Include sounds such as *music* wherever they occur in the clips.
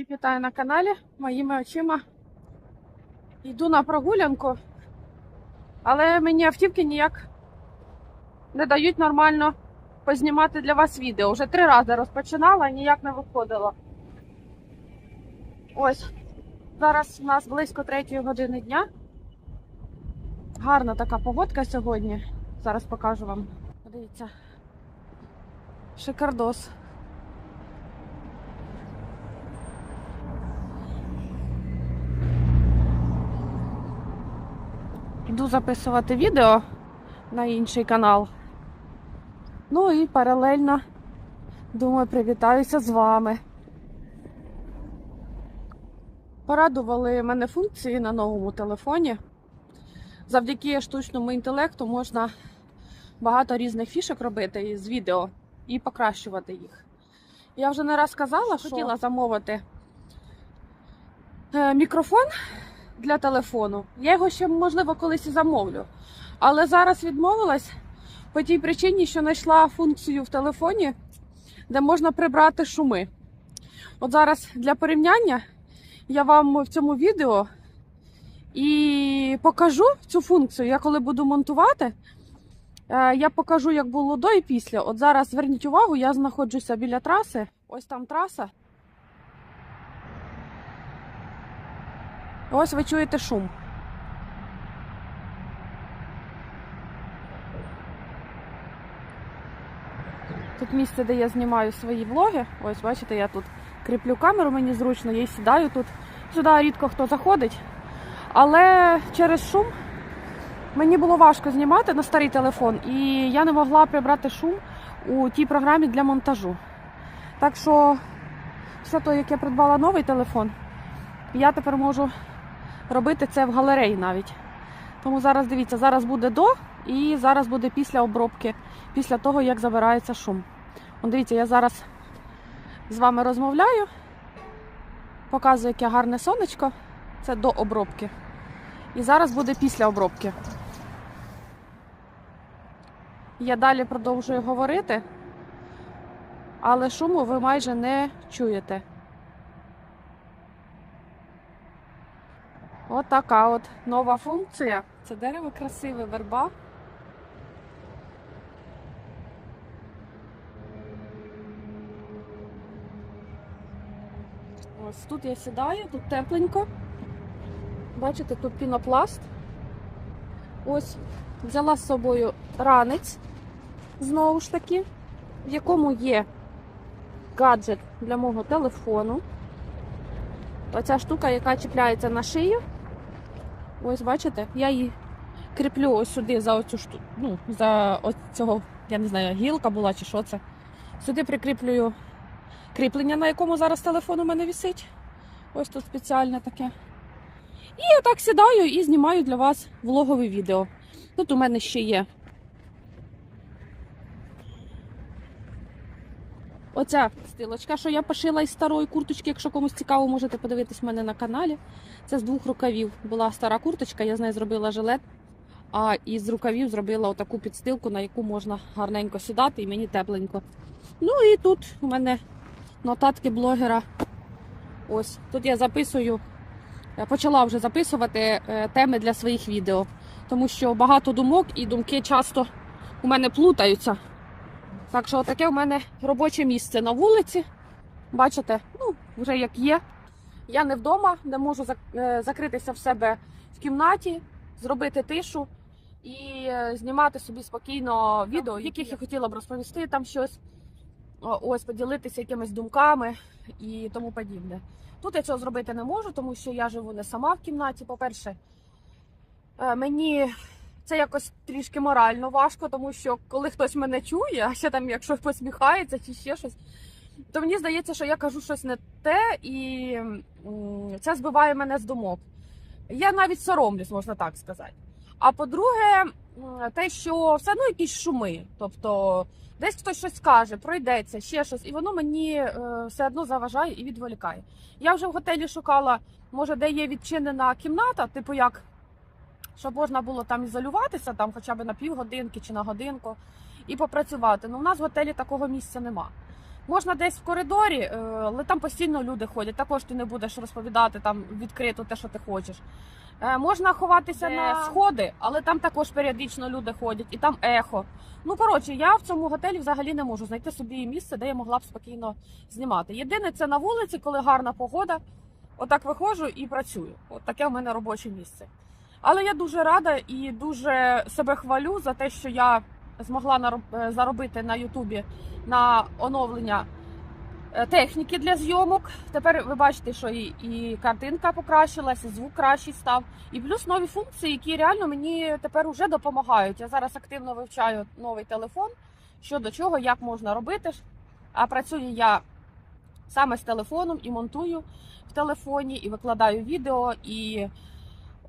Всіх вітаю на каналі моїми очима. Йду на прогулянку, але мені автівки ніяк не дають нормально познімати для вас відео. Вже три рази розпочинала, ніяк не виходило. Ось, зараз у нас близько третьої години дня. Гарна така погодка сьогодні. Зараз покажу вам. Подивіться. Шикардос. Йду записувати відео на інший канал. Ну і паралельно, думаю, привітаюся з вами. Порадували мене функції на новому телефоні. Завдяки штучному інтелекту можна багато різних фішок робити з відео і покращувати їх. Я вже не раз казала, що хотіла замовити е, мікрофон для телефону. Я його ще, можливо, колись і замовлю. Але зараз відмовилась по тій причині, що знайшла функцію в телефоні, де можна прибрати шуми. От зараз для порівняння я вам в цьому відео і покажу цю функцію. Я коли буду монтувати, е, я покажу, як було до і після. От зараз зверніть увагу, я знаходжуся біля траси. Ось там траса. Ось ви чуєте шум. Тут місце, де я знімаю свої влоги. Ось, бачите, я тут кріплю камеру, мені зручно, я й сідаю тут. Сюди рідко хто заходить. Але через шум мені було важко знімати на старий телефон, і я не могла прибрати шум у тій програмі для монтажу. Так що, після того, як я придбала новий телефон, я тепер можу робити це в галереї навіть. Тому зараз дивіться, зараз буде до і зараз буде після обробки, після того, як забирається шум. От дивіться, я зараз з вами розмовляю, показую, яке гарне сонечко. Це до обробки. І зараз буде після обробки. Я далі продовжую говорити, але шуму ви майже не чуєте. От така от нова функція. Це дерево красиве, верба. Ось тут я сідаю, тут тепленько. Бачите, тут пінопласт. Ось взяла з собою ранець, знову ж таки, в якому є гаджет для мого телефону. Оця штука, яка чіпляється на шию. Ось, бачите, я її кріплю ось сюди за оцю штуку. Ну, за цього, я не знаю, гілка була чи що це. Сюди прикріплюю кріплення, на якому зараз телефон у мене висить. Ось тут спеціальне таке. І отак сідаю і знімаю для вас влогове відео. Тут у мене ще є. Оця стилочка, що я пошила із старої курточки, якщо комусь цікаво, можете подивитись в мене на каналі. Це з двох рукавів. Була стара курточка, я з нею зробила жилет, а із рукавів зробила отаку підстилку, на яку можна гарненько сідати і мені тепленько. Ну і тут у мене нотатки блогера. Ось тут я записую, почала вже записувати е, теми для своїх відео, тому що багато думок і думки часто у мене плутаються. Так що таке у мене робоче місце на вулиці. Бачите, ну, вже як є. Я не вдома, де можу е, закритися в себе в кімнаті, зробити тишу і е, знімати собі спокійно відео, в яких я хотіла б розповісти там щось, ось поділитися якимись думками і тому подібне. Тут я цього зробити не можу, тому що я живу не сама в кімнаті. По-перше, е, мені це якось трішки морально важко, тому що коли хтось мене чує, а ще там, якщо посміхається чи ще щось, то мені здається, що я кажу щось не те, і це збиває мене з думок. Я навіть соромлюсь, можна так сказати. А по-друге, те, що все одно якісь шуми. Тобто десь хтось щось скаже, пройдеться, ще щось, і воно мені е, все одно заважає і відволікає. Я вже в готелі шукала, може, де є відчинена кімната, типу як щоб можна було там ізолюватися, там хоча б на півгодинки чи на годинку, і попрацювати. Ну, у нас в готелі такого місця нема. Можна десь в коридорі, е, але там постійно люди ходять. Також ти не будеш розповідати там відкрито те, що ти хочеш. Е, Можна ховатися Де- на сходи, але там також періодично люди ходять, і там ехо. Ну коротше, я в цьому готелі взагалі не можу знайти собі місце, де я могла б спокійно знімати. Єдине, це на вулиці, коли гарна погода. Отак виходжу і працюю. От таке в мене робоче місце. Але я дуже рада і дуже себе хвалю за те, що я змогла е, заробити на Ютубі на оновлення е, техніки для зйомок. Тепер ви бачите, що і, і картинка покращилася, і звук кращий став. І плюс нові функції, які реально мені тепер уже допомагають. Я зараз активно вивчаю новий телефон, що до чого, як можна робити. А працюю я саме з телефоном і монтую в телефоні, і викладаю відео, і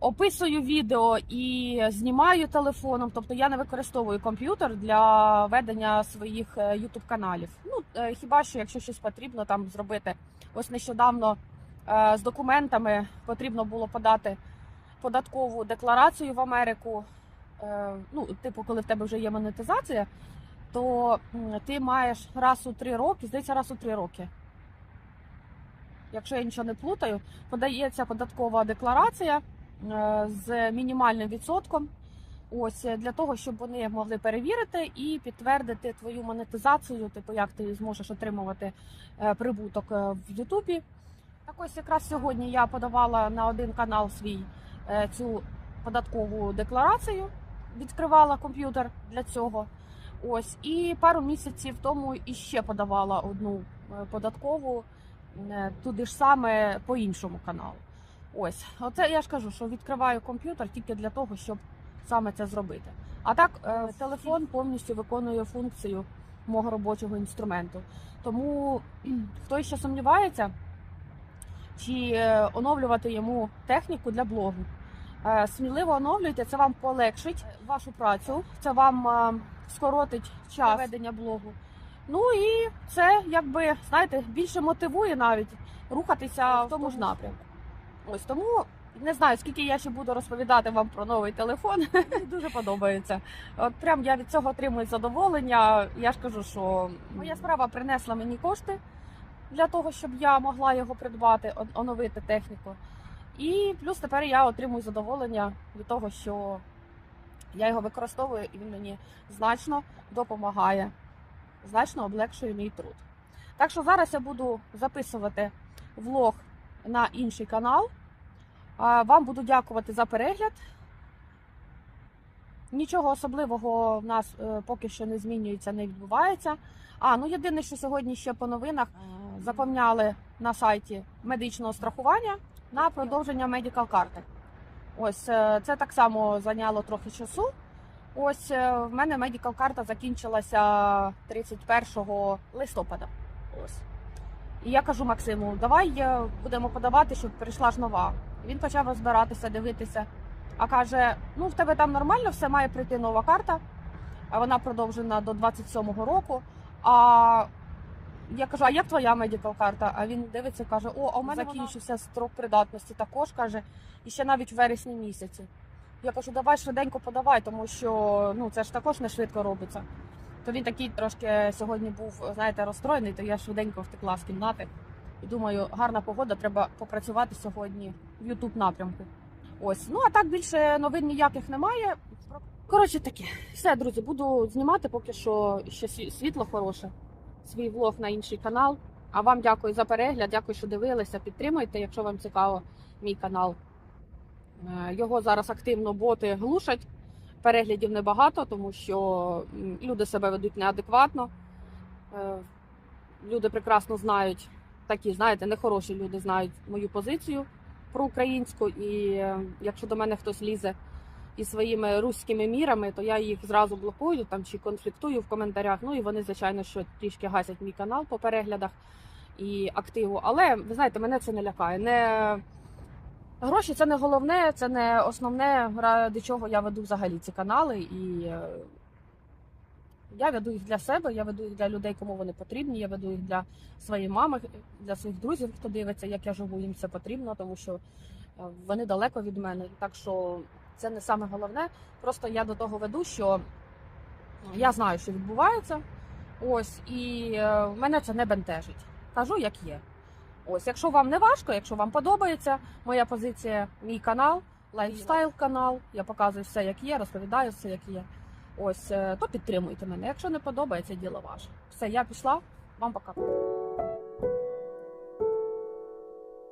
описую відео, і знімаю телефоном. Тобто я не використовую комп'ютер для ведення своїх youtube каналів. Ну е, хіба що, якщо щось потрібно там зробити. Ось нещодавно е, з документами потрібно було подати податкову декларацію в Америку. Е, Ну, типу, коли в тебе вже є монетизація, то ти маєш раз у три роки, здається, раз у три роки. Якщо я нічого не плутаю, подається податкова декларація е, з мінімальним відсотком. Ось е, для того, щоб вони могли перевірити і підтвердити твою монетизацію, типу як ти зможеш отримувати е, прибуток е, в Ютубі. Так ось якраз сьогодні я подавала на один канал свій е, цю податкову декларацію, відкривала комп'ютер для цього. Ось і пару місяців тому іще подавала одну е, податкову е, туди ж саме по іншому каналу. Ось, оце я ж кажу, що відкриваю комп'ютер тільки для того, щоб саме це зробити. А так, е, телефон повністю виконує функцію мого робочого інструменту. Тому *clears throat* хто ще сумнівається, чи е, оновлювати йому техніку для блогу. Е, Сміливо оновлюйте, це вам полегшить вашу працю, це вам скоротить час ведення блогу. Ну і це якби знаєте більше мотивує навіть рухатися в тому ж напрямку. Ось тому не знаю, скільки я ще буду розповідати вам про новий телефон. Мені *laughs* дуже подобається. От прям я від цього отримую задоволення. Я ж кажу, що моя справа принесла мені кошти для того, щоб я могла його придбати, оновити техніку. І плюс тепер я отримую задоволення від того, що я його використовую, і він мені значно допомагає, значно облегшує мій труд. Так що зараз я буду записувати влог на інший канал. Вам буду дякувати за перегляд. Нічого особливого в нас е, поки що не змінюється, не відбувається. А ну єдине, що сьогодні ще по новинах заповняли на сайті медичного страхування на продовження медикал карти. Ось е, це так само зайняло трохи часу. Ось е, в мене медикал карта закінчилася 31 листопада. Ось. І я кажу Максиму, давай е, будемо подавати, щоб прийшла ж нова. І Він почав розбиратися, дивитися. А каже: ну в тебе там нормально, все має прийти нова карта, а вона продовжена до 27-го року. А я кажу, а як твоя медикал карта? А він дивиться, каже: О, а у мене закінчився строк придатності також каже, і ще навіть в вересні місяці. Я кажу, давай швиденько подавай, тому що ну це ж також не швидко робиться. То він такий трошки сьогодні був, знаєте, розстроєний, то я швиденько втекла з кімнати. І думаю, гарна погода, треба попрацювати сьогодні в Ютуб напрямку. Ось, ну а так більше новин ніяких немає. Коротше таке, все, друзі, буду знімати поки що ще світло хороше, свій влог на інший канал. А вам дякую за перегляд, дякую, що дивилися. Підтримуйте, якщо вам цікаво мій канал. Е, Його зараз активно боти глушать. Переглядів небагато, тому що люди себе ведуть неадекватно. Е, Люди прекрасно знають, такі, знаєте, нехороші люди знають мою позицію про українську. І е, якщо до мене хтось лізе із своїми руськими мірами, то я їх зразу блокую там чи конфліктую в коментарях. Ну і вони, звичайно, що трішки гасять мій канал по переглядах і активу. Але ви знаєте, мене це не лякає. Не Гроші це не головне, це не основне, ради чого я веду взагалі ці канали. І е, я веду їх для себе, я веду їх для людей, кому вони потрібні. Я веду їх для своєї мами, для своїх друзів, хто дивиться, як я живу, їм це потрібно, тому що е, вони далеко від мене. Так що це не саме головне. Просто я до того веду, що я знаю, що відбувається. Ось, і е, мене це не бентежить. Кажу, як є. Ось, якщо вам не важко, якщо вам подобається моя позиція, мій канал, лайфстайл канал, я показую все, як є, розповідаю все, як є. Ось, е, то підтримуйте мене. Якщо не подобається, діло ваше. Все, я пішла. Вам пока.